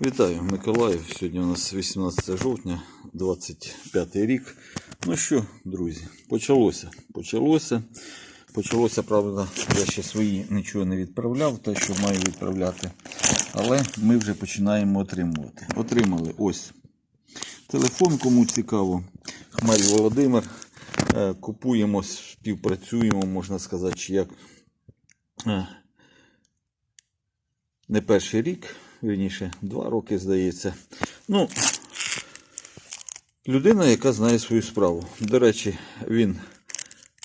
Вітаю, Миколаїв. Сьогодні у нас 18 жовтня, 25 рік. Ну що, друзі, почалося. Почалося. Почалося, правда, я ще свої нічого не відправляв, те, що маю відправляти. Але ми вже починаємо отримувати. Отримали ось телефон, кому цікаво. Хмель Володимир. Е, Купуємо, співпрацюємо, можна сказати, чи як. Е, не перший рік, вірніше, два роки, здається. Ну, людина, яка знає свою справу. До речі, він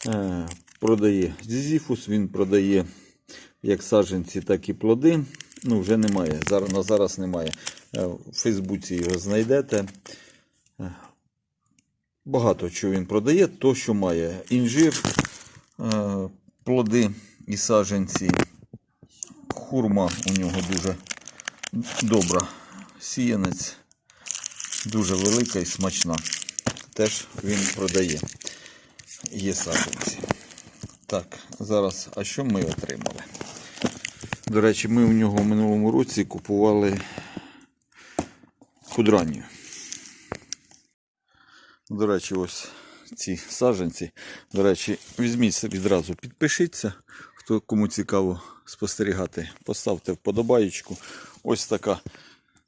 е, продає зізіфус, він продає як саджанці, так і плоди. Ну, вже немає. Зараз, на зараз немає. Е, в Фейсбуці його знайдете. Е, Багато чого він продає, то, що має інжир, е, плоди і саджанці. Хурма у нього дуже добра. Сіянець дуже велика і смачна. Теж він продає. Є саджанці. Так, зараз, а що ми отримали? До речі, ми у нього в минулому році купували кудранію. До речі, ось ці саджанці. До речі, візьміть відразу, підпишіться. Хто кому цікаво спостерігати, поставте вподобаєчку. Ось така,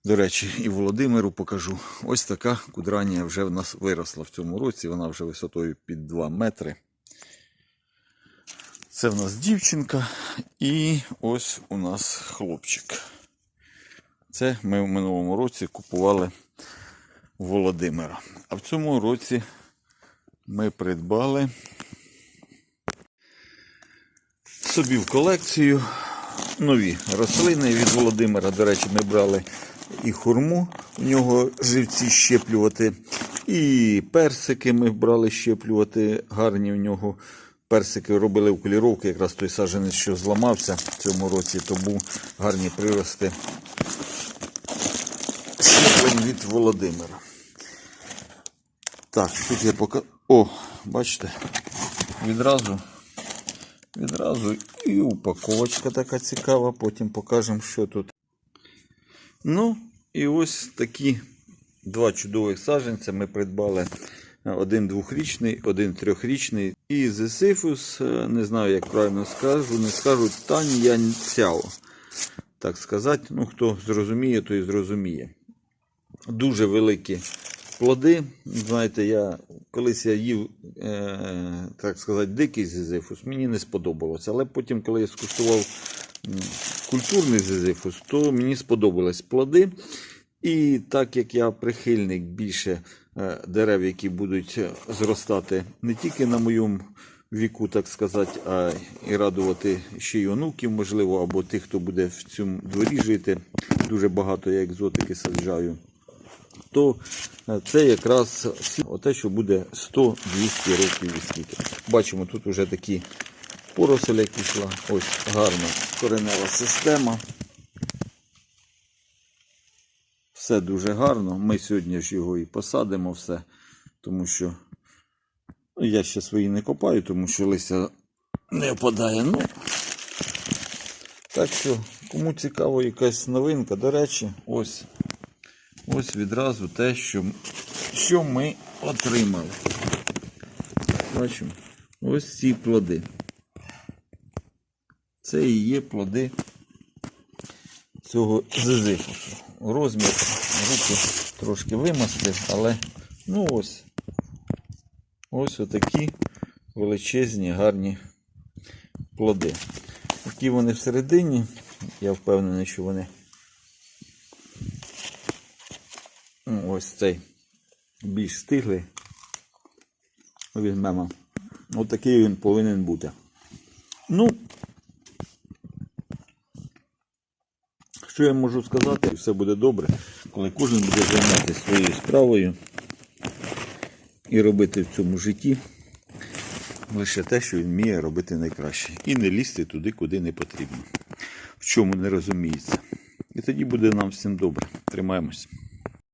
до речі, і Володимиру покажу. Ось така кудранія вже в нас виросла в цьому році. Вона вже висотою під 2 метри. Це в нас дівчинка і ось у нас хлопчик. Це ми в минулому році купували Володимира. А в цьому році ми придбали собі в колекцію нові рослини від Володимира. До речі, ми брали і хурму, у нього живці щеплювати, і персики ми брали щеплювати. Гарні у нього персики робили окуліровки, якраз той саджанець, що зламався в цьому році, то був гарні прирости щеплень від Володимира. Так, тут я пока. О, бачите, відразу Відразу і упаковочка така цікава, потім покажемо, що тут. Ну, і ось такі два чудових саджанця ми придбали. Один двохрічний, один трьохрічний. І Зесифус, не знаю, як правильно скажу, не скажу Таньян Цяо. Так сказати, ну хто зрозуміє, той зрозуміє. Дуже великі плоди. Знаєте, я колись я їв, е, так сказати, дикий зизифус, мені не сподобалося. Але потім, коли я скуштував культурний зизифус, то мені сподобались плоди. І так як я прихильник більше е, дерев, які будуть зростати не тільки на моєму віку, так сказати, а і радувати ще й онуків, можливо, або тих, хто буде в цьому дворі жити. Дуже багато я екзотики саджаю то е, це якраз те, що буде 100-200 років скільки. Бачимо, тут вже такі пороселя пішла. Ось гарна коренева система. Все дуже гарно. Ми сьогодні ж його і посадимо все, тому що ну, я ще свої не копаю, тому що листя не опадає. Ну, так що, кому цікаво якась новинка, до речі, ось Ось відразу те, що що ми отримали. Бачимо, ось ці плоди. Це і є плоди цього зизифусу. Розмір руки трошки вимастив, але ну ось ось отакі величезні, гарні плоди. Які вони всередині, я впевнений, що вони Ну, Ось цей більш стиглий. Візьмемо. Ось такий він повинен бути. Ну, що я можу сказати, все буде добре, коли кожен буде займатися своєю справою і робити в цьому житті лише те, що він вміє робити найкраще. І не лізти туди, куди не потрібно. В чому не розуміється. І тоді буде нам всім добре. Тримаємось.